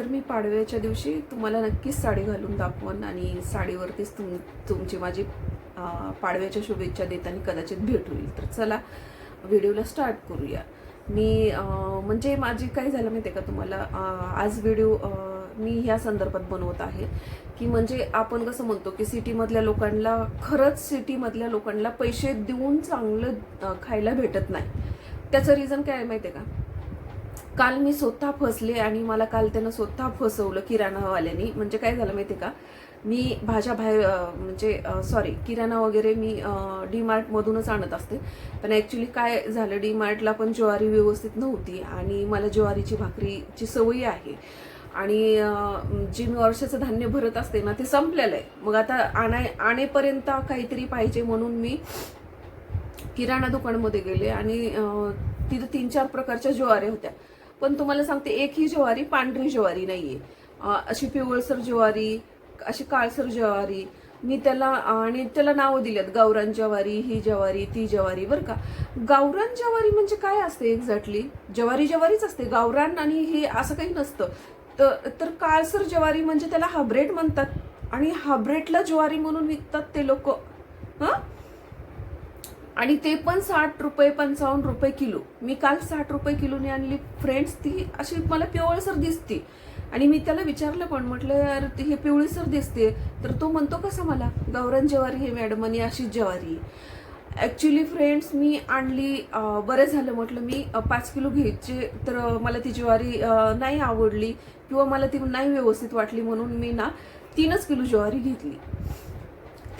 तर मी पाडव्याच्या दिवशी तुम्हाला नक्कीच साडी घालून दाखवन आणि साडीवरतीच तुम तुमची माझी पाडव्याच्या शुभेच्छा देताना कदाचित भेट होईल तर चला व्हिडिओला स्टार्ट करूया. मी म्हणजे माझी काय झालं माहिती आहे का तुम्हाला? आज व्हिडिओ मी ह्या संदर्भात बनवत आहे की म्हणजे आपण कसं म्हणतो की सिटीमधल्या लोकांना खरंच सिटीमधल्या लोकांना पैसे देऊन चांगलं खायला भेटत नाही. त्याचं रिझन काय आहे माहिती आहे का? काल मी स्वतः फसले आणि मला काल त्यानं स्वतः फसवलं किराणावाल्यानी. म्हणजे काय झालं माहिती का? मी भाज्या बाहेर म्हणजे सॉरी किराणा वगैरे मी डी मार्टमधूनच आणत असते. पण ॲक्च्युली काय झालं डी मार्टला पण ज्वारी व्यवस्थित नव्हती आणि मला ज्वारीची भाकरीची सवयी आहे. आणि जे मी वर्षाचं धान्य भरत असते ना ते संपलेलं आहे. मग आता आणाय आणेपर्यंत काहीतरी पाहिजे म्हणून मी किराणा दुकानमध्ये गेले आणि तिथं तीन चार प्रकारच्या ज्वारी होत्या. पण तुम्हाला सांगते एक ही ज्वारी पांढरी ज्वारी नाहीये. अशी पिवळसर ज्वारी अशी काळसर ज्वारी मी त्याला आणि त्याला नावं दिल्यात गावरान ज्वारी ही ज्वारी ती ज्वारी बरं का. गावरान ज्वारी म्हणजे काय असते एक्झॅक्टली? ज्वारी ज्वारीच असते. गावरान आणि हे असं काही नसतं. तर तर काळसर ज्वारी म्हणजे त्याला हाब्रेट म्हणतात. आणि हाब्रेटला ज्वारी म्हणून विकतात ते लोक. हां? आणि ते पण साठ रुपये पंचावन्न रुपये किलो. मी काल साठ रुपये किलोने आणली. फ्रेंड्स ती अशी मला पिवळसर दिसते. आणि मी त्याला विचारलं पण म्हटलं यार ती हे पिवळीसर दिसते. तर तो म्हणतो कसं मला? गावरान ज्वारी हे मॅडम आणि अशीच ज्वारी. ॲक्च्युली फ्रेंड्स मी आणली बरं झालं म्हटलं मी पाच किलो घ्यायचे तर मला ती ज्वारी नाही आवडली किंवा मला ती नाही व्यवस्थित वाटली म्हणून मी ना तीनच किलो ज्वारी घेतली.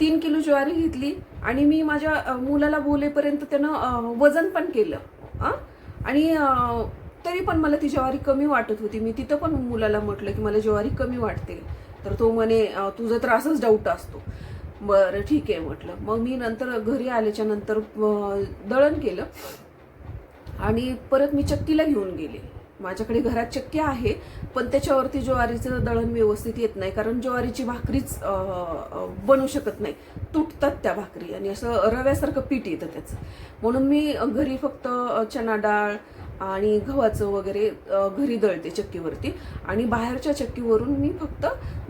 तीन किलो ज्वारी घेतली आणि मी माझ्या मुलाला बोलेपर्यंत त्यानं वजन पण केलं आणि तरी पण मला ती ज्वारी कमी वाटत होती. मी तिथं पण मुलाला म्हटलं की मला ज्वारी कमी वाटते. तर तो म्हणे तुझा त्रासच डाऊट असतो. बरं ठीक आहे म्हटलं. मग मी नंतर घरी आल्याच्यानंतर दळण केलं आणि परत मी चक्कीला घेऊन गेले. माझ्याकडे घरात चक्की आहे पण त्याच्यावरती ज्वारीचं दळण व्यवस्थित येत नाही कारण ज्वारीची भाकरीच बनू शकत नाही. तुटतात त्या भाकरी आणि असं रव्यासारखं पीठ येतं त्याचं. म्हणून मी घरी फक्त चणा चना डाळ आणि गव्हाचं वगैरे घरी दळते चक्कीवरती आणि बाहेरच्या चक्कीवरून मी फक्त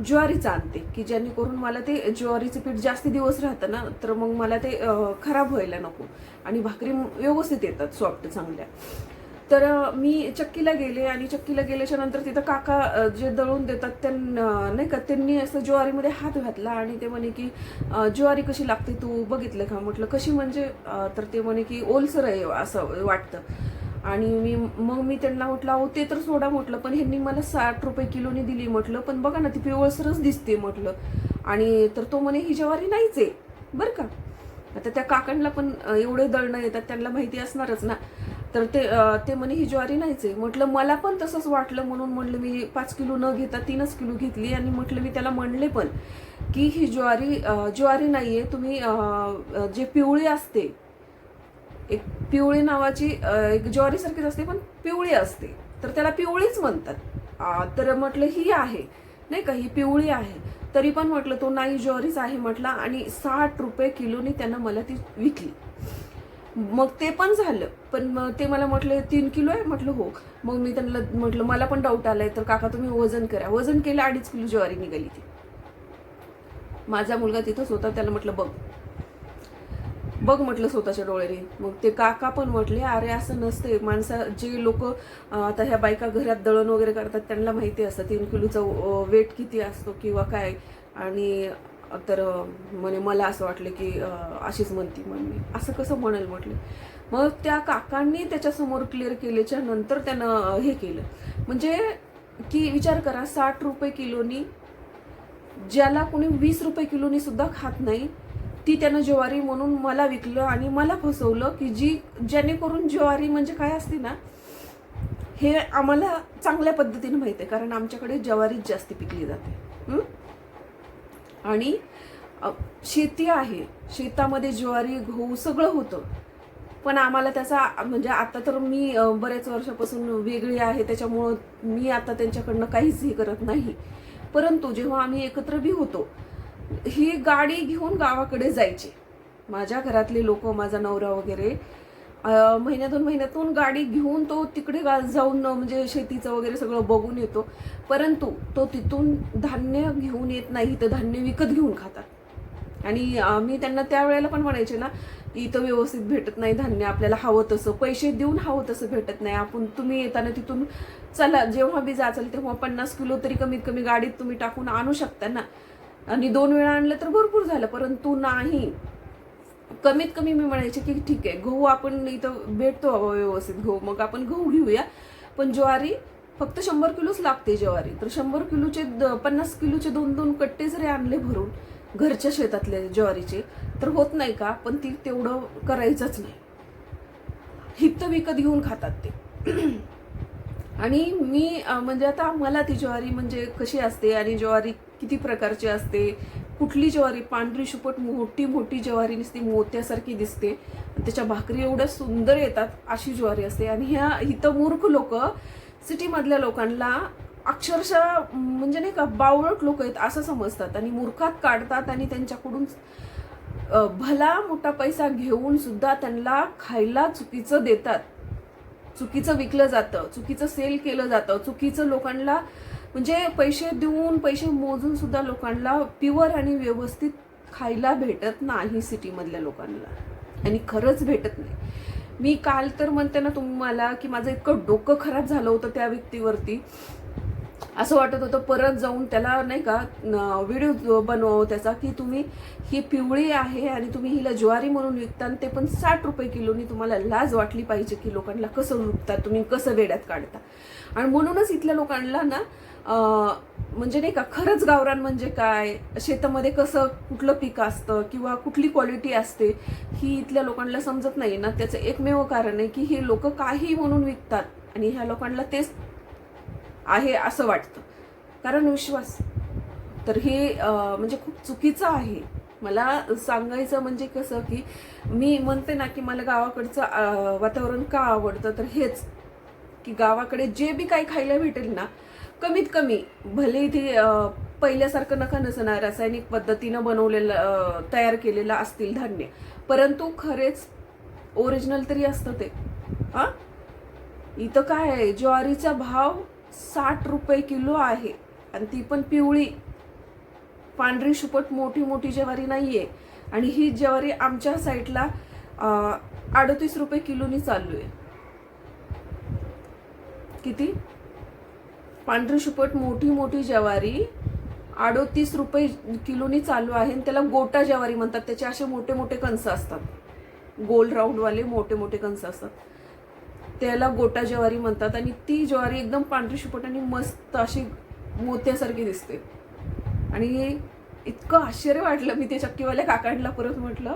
ज्वारीचं आणते की जेणेकरून मला ते ज्वारीचं पीठ जास्त दिवस राहतं ना तर मग मला ते खराब व्हायला नको आणि भाकरी व्यवस्थित येतात सॉफ्ट चांगल्या. तर मी चक्कीला गेले आणि चक्कीला गेल्याच्यानंतर तिथं काका जे दळून देतात त्यांना नाही का त्यांनी असं ज्वारीमध्ये हात घातला आणि ते म्हणे की ज्वारी कशी लागते तू बघितलं का? म्हटलं कशी म्हणजे? तर ते म्हणे की ओलसर आहे असं वाटतं. आणि मी मग मी त्यांना म्हटलं अहो ते तर सोडा म्हटलं पण ह्यांनी मला साठ रुपये किलोनी दिली म्हटलं पण बघा ना ती पिवळसरच दिसते म्हटलं. आणि तर तो म्हणे ही ज्वारी नाहीच आहे बरं का. आता त्या काकांना पण एवढे दळणं येतात त्यांना माहिती असणारच ना. तर ते ते म्हणे ही ज्वारी नाहीच आहे. म्हटलं मला पण तसंच वाटलं म्हणून म्हटलं मी पाच किलो न घेता तीनच किलो घेतली आणि म्हटलं मी त्याला म्हणले पण की ही ज्वारी ज्वारी नाही आहे तुम्ही जे पिवळी असते एक पिवळी नावाची एक ज्वारीसारखीच असते पण पिवळी असते. तर त्याला पिवळीच म्हणतात. तर म्हटलं ही आहे. नाही का ही पिवळी आहे. तरी पण म्हटलं तो नाही ज्वारीच आहे. म्हटला आणि साठ रुपये किलोनी त्यानं मला ती विकली. मग ते पण झालं. पण मग ते मला म्हटलं तीन किलो आहे. म्हटलं हो. मग मी त्यांना म्हटलं मला पण डाऊट आलाय तर काका तुम्ही वजन करा. वजन केलं अडीच किलो ज्वारी निघाली ती. माझा मुलगा तिथंच होता त्याला म्हटलं बघ. बघ म्हटलं स्वतःच्या डोळ्याने. मग ते काका पण म्हटले अरे असं नसते माणसा जे लोक आता ह्या बायका घरात दळण वगैरे करतात त्यांना माहिती असतं तीन किलोचा वेट किती असतो किंवा काय. आणि तर म्हणे मला असं वाटलं की अशीच म्हणती मम्मी मी. असं कसं म्हणेल म्हटलं? मग त्या काकांनी त्याच्यासमोर क्लिअर केल्याच्यानंतर त्यानं हे केलं. म्हणजे की विचार करा साठ रुपये किलोनी ज्याला कोणी वीस रुपये किलोनी सुद्धा खात नाही ती त्यानं ज्वारी म्हणून मला विकलं आणि मला फसवलं की जी जेणेकरून ज्वारी म्हणजे काय असते ना हे आम्हाला चांगल्या पद्धतीने माहिती आहे. कारण आमच्याकडे ज्वारीच जास्त पिकली जाते. आणि शेती आहे. शेतामध्ये ज्वारी गहू सगळं होतं. पण आम्हाला त्याचा म्हणजे आता तर मी बऱ्याच वर्षापासून वेगळी आहे. त्याच्यामुळं मी आता त्यांच्याकडनं काहीच हे करत नाही. परंतु जेव्हा आम्ही एकत्र बी होतो ही गाडी घेऊन गावाकडे जायची. माझ्या घरातले लोक माझा नवरा वगैरे महिन्यातून महिन्यातून गाडी घेऊन तो तिकडे गा- जाऊन म्हणजे शेतीचं वगैरे सगळं बघून येतो. परंतु तो तिथून धान्य घेऊन येत नाही तर धान्य विकत घेऊन खातात. आणि आम्ही मी त्यांना त्यावेळेला पण म्हणायचे ना इथं व्यवस्थित भेटत नाही धान्य आपल्याला हवं तसं. पैसे देऊन हवं तसं भेटत नाही. आपण तुम्ही येताना तिथून चला जेव्हा बी जाचाल तेव्हा पन्नास किलो तरी कमीत कमी गाडीत तुम्ही टाकून आणू शकता ना. आणि दोन वेळा आणलं तर भरपूर झालं परंतु नाही. कमीत कमी मी म्हणायचे की ठीक आहे गहू आपण इथं भेटतो व्यवस्थित गहू मग आपण गहू घेऊया. पण ज्वारी फक्त शंभर किलोच लागते ज्वारी. तर शंभर किलोचे द- पन्नास किलोचे दोन दोन कट्टे जरी आणले भरून घरच्या शेतातले ज्वारीचे तर होत नाही का? पण ती तेवढं करायचंच नाही. हित विकत घेऊन खातात ते. आणि मी म्हणजे आता मला ती ज्वारी म्हणजे कशी असते आणि ज्वारी किती प्रकारची असते कुठली ज्वारी पांढरी शुपट मोठी मोठी ज्वारी दिसते मोत्यासारखी दिसते. त्याच्या भाकरी एवढ्या सुंदर येतात अशी ज्वारी असते. आणि ह्या इथं मूर्ख लोक सिटीमधल्या लोकांना अक्षरशः म्हणजे नाही का बावळट लोक आहेत असं समजतात. आणि मूर्खात काढतात आणि त्यांच्याकडून भला मोठा पैसा घेऊन सुद्धा त्यांना खायला चुकीचं देतात. चुकीचं विकलं जातं चुकीचं सेल केलं जातं चुकीचं लोकांना म्हणजे पैसे देऊन पैसे मोजून सुद्धा लोकांना प्युअर आणि व्यवस्थित खायला भेटत नाही सिटीमधल्या लोकांना. आणि खरंच भेटत नाही. मी काल तर म्हणते ना तुम्हाला की माझं इतकं डोकं खराब झालं होतं त्या व्यक्तीवरती. असं वाटत होतं परत जाऊन त्याला नाही का व्हिडिओ बनवावं त्याचा की तुम्ही ही पिवळी आहे आणि तुम्ही हिला ज्वारी म्हणून विकता आणि ते पण साठ रुपये किलोनी तुम्हाला लाज वाटली पाहिजे की लोकांना कसं विकता तुम्ही कसं वेड्यात काढता. आणि म्हणूनच इथल्या लोकांना ना म्हणजे नाही का खरंच गावरान म्हणजे काय शेतामध्ये कसं कुठलं पीक असतं किंवा कुठली क्वालिटी असते ही इथल्या लोकांना समजत नाही ना. त्याचं एकमेव कारण आहे की हे लोक काही म्हणून विकतात आणि ह्या लोकांना तेच आहे असं वाटतं. कारण विश्वास. तर हे म्हणजे खूप चुकीचं आहे. मला सांगायचं म्हणजे कसं की मी म्हणते ना की मला गावाकडचं वातावरण का आवडतं? तर हेच. की गावाकडे जे बी काही खायला भेटेल ना कमीत कमी भले इथे पहिल्यासारखं नका नसणार रासायनिक पद्धतीनं बनवलेलं तयार केलेलं असतील धान्य. परंतु खरेच ओरिजिनल तरी असतं ते. हां? इथं काय आहे? ज्वारीचा भाव साठ रुपये किलो आहे. आणि ती पण पिवळी. पांढरी शुपट मोठी मोठी ज्वारी आहे आणि ही ज्वारी आमच्या साईडला अडतीस रुपये किलोनी चालू आहे. किती? पांढरी शुपट मोठी मोठी ज्वारी अडोतीस रुपये किलोनी चालू आहे. आणि त्याला गोटा ज्वारी म्हणतात. त्याचे असे मोठे मोठे कंस असतात. गोल राऊंडवाले मोठे मोठे कंस असतात. त्याला गोटा ज्वारी म्हणतात आणि ती ज्वारी एकदम पांढरी शुपट आणि मस्त अशी मोत्यासारखी दिसते. आणि इतकं आश्चर्य वाटलं मी ते चक्कीवाल्या काकांना परत म्हटलं.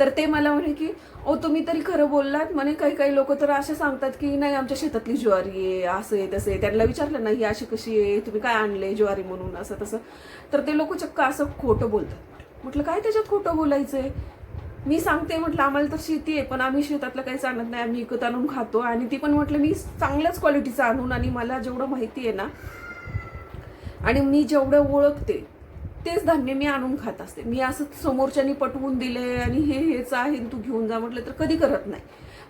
तर ते मला म्हणे की ओ तुम्ही तरी खरं बोललात. म्हणे काही काही लोक तर असे सांगतात की नाही आमच्या शेतातली ज्वारी आहे असं आहे तसं आहे. त्यांना विचारलं नाही ही अशी कशी आहे? तुम्ही काय आणले ज्वारी म्हणून? असं तसं. तर ते लोक चक्क असं खोटं बोलतात. म्हटलं काय त्याच्यात खोटं बोलायचंय? मी सांगते म्हटलं आम्हाला तर शेती आहे पण आम्ही शेतातलं काहीच आणत नाही आम्ही विकत आणून खातो. आणि ती पण म्हटलं मी चांगल्याच क्वालिटीचं आणून आणि मला जेवढं माहिती आहे ना आणि मी जेवढं ओळखते तेच धान्य मी आणून खात असते. मी असं समोरच्यानी पटवून दिले आणि हे हेच आहे तू घेऊन जा. म्हटलं तर कधी करत नाही.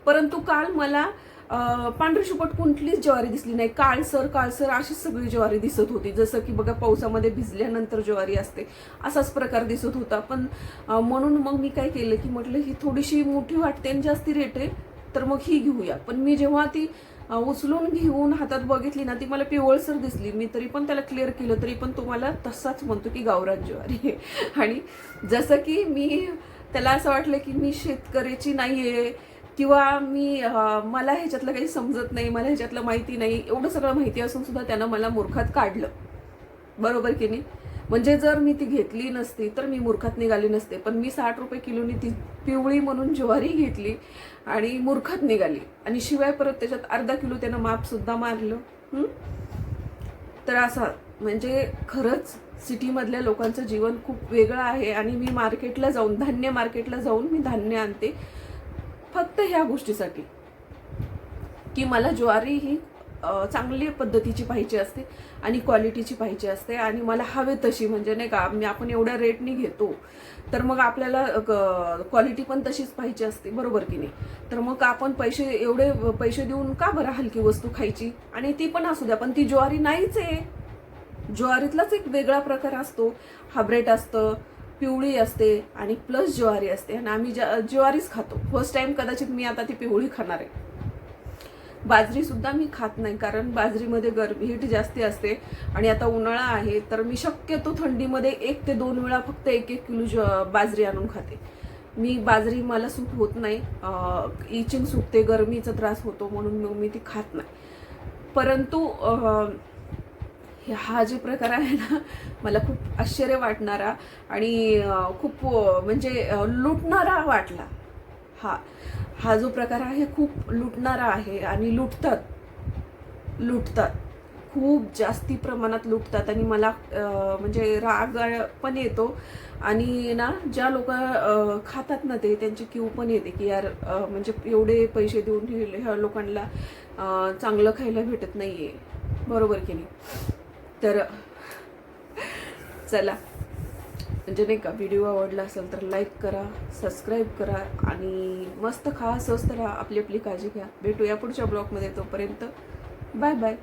परंतु काल मला पांढरी शुपट कुठलीच ज्वारी दिसली नाही. काळसर काळसर अशीच सगळी ज्वारी दिसत होती. जसं की बघा पावसामध्ये भिजल्यानंतर ज्वारी असते. असाच प्रकार दिसत होता. पण म्हणून मग मी काय केलं की म्हटलं ही थोडीशी मोठी वाटते आणि जास्ती रेट आहे तर मग ही घेऊया. पण मी जेव्हा ती उचलून घेऊन हातात बघितली ना ती मला पिवळसर दिसली. मी तरी पण त्याला क्लिअर केलं तरी पण तो मला तसाच म्हणतो की गावरान ज्वारी आहे. आणि जसं की मी त्याला असं वाटलं की मी शेतकऱ्याची नाही आहे किंवा मी मला ह्याच्यातलं काही समजत नाही मला ह्याच्यातलं माहिती नाही एवढं सगळं माहिती असून सुद्धा त्यानं मला मूर्खात काढलं. बरोबर की नाही? म्हणजे जर मी ती घेतली नसती तर मी मूर्खात निघाली नसते. पण मी साठ रुपये किलोनी ती पिवळी म्हणून ज्वारी घेतली आणि मूर्खात निघाली. आणि शिवाय परत त्याच्यात अर्धा किलो त्यानं मापसुद्धा मारलं. तर असा म्हणजे खरंच सिटीमधल्या लोकांचं जीवन खूप वेगळं आहे आणि मी मार्केटला जाऊन धान्य मार्केटला जाऊन मी धान्य आणते. फक्त ह्या गोष्टीसाठी. की मला ज्वारी ही चांगली पद्धतीची पाहिजे असते आणि क्वालिटीची पाहिजे असते आणि मला हवे तशी. म्हणजे नाही का मी आपण एवढ्या रेटनी घेतो तर मग आपल्याला क्वालिटी पण तशीच पाहिजे असते. बरोबर की नाही? तर मग आपण पैसे एवढे पैसे देऊन का बरं हलकी वस्तू खायची? आणि ती पण असू द्या पण ती ज्वारी नाहीच आहे. ज्वारीतलाच एक वेगळा प्रकार असतो. हायब्रेड असतं पिवळी असते आणि प्लस ज्वारी असते. आणि आम्ही ज्या- ज्वारीच खातो. फर्स्ट टाइम कदाचित मी आता ती पिवळी खाणार आहे. बाजरी सुद्धा मी खात नाही कारण बाजरीमध्ये गरमी हीट जास्ती असते आणि आता उन्हाळा आहे तर मी शक्यतो थंडीमध्ये एक ते दोन वेळा फक्त एक एक किलो ज बाजरी आणून खाते. मी बाजरी मला सूट होत नाही इचिंग सुटते गरमीचा त्रास होतो म्हणून मग मी ती खात नाही. परंतु हे हा जे प्रकार आहे ना मला खूप आश्चर्य वाटणारा आणि खूप म्हणजे लुटणारा वाटला. हा हा जो प्रकार आहे खूप लुटणारा आहे आणि लुटतात. लुटतात. खूप जास्ती प्रमाणात लुटतात आणि मला म्हणजे राग पण येतो. आणि ना ज्या लोक खातात ना ते त्यांची क्यू पण येते की यार म्हणजे एवढे पैसे देऊन ह्या लोकांना चांगलं खायला भेटत नाही आहे बरोबर की नाही? तर चला. म्हणजे नाही का व्हिडिओ आवडला असेल तर लाईक करा सबस्क्राईब करा आणि मस्त खा स्वस्त राहा आपली आपली काळजी घ्या. भेटूया पुढच्या ब्लॉगमध्ये तोपर्यंत. Bye bye